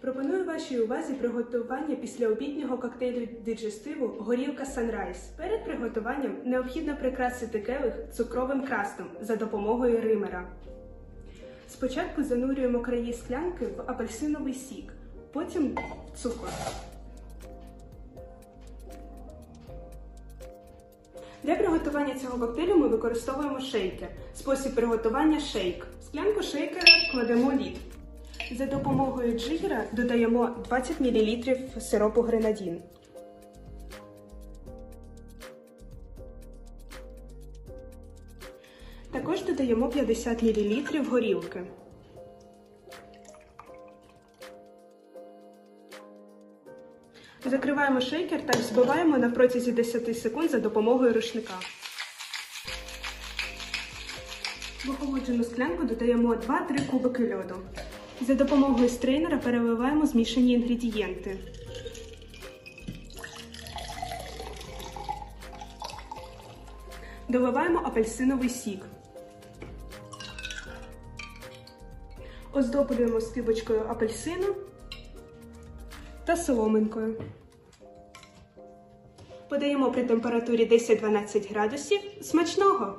Пропоную вашій увазі приготування післяобіднього коктейлю диджестиву горілка Sunrise. Перед приготуванням необхідно прикрасити келих цукровим крастом за допомогою римера. Спочатку занурюємо краї склянки в апельсиновий сік, потім в цукор. Для приготування цього коктейлю ми використовуємо шейкер. Спосіб приготування шейк. В склянку шейкера кладемо лід. За допомогою джигера додаємо 20 мл сиропу гренадін. Також додаємо 50 мл горілки. Закриваємо шейкер та збиваємо на протязі 10 секунд за допомогою рушника. В охолоджену склянку додаємо 2-3 кубики льоду. За допомогою стрейнера переливаємо змішані інгредієнти. Доливаємо апельсиновий сік. Оздоблюємо скибочкою апельсину та соломинкою. Подаємо при температурі 10-12 градусів. Смачного!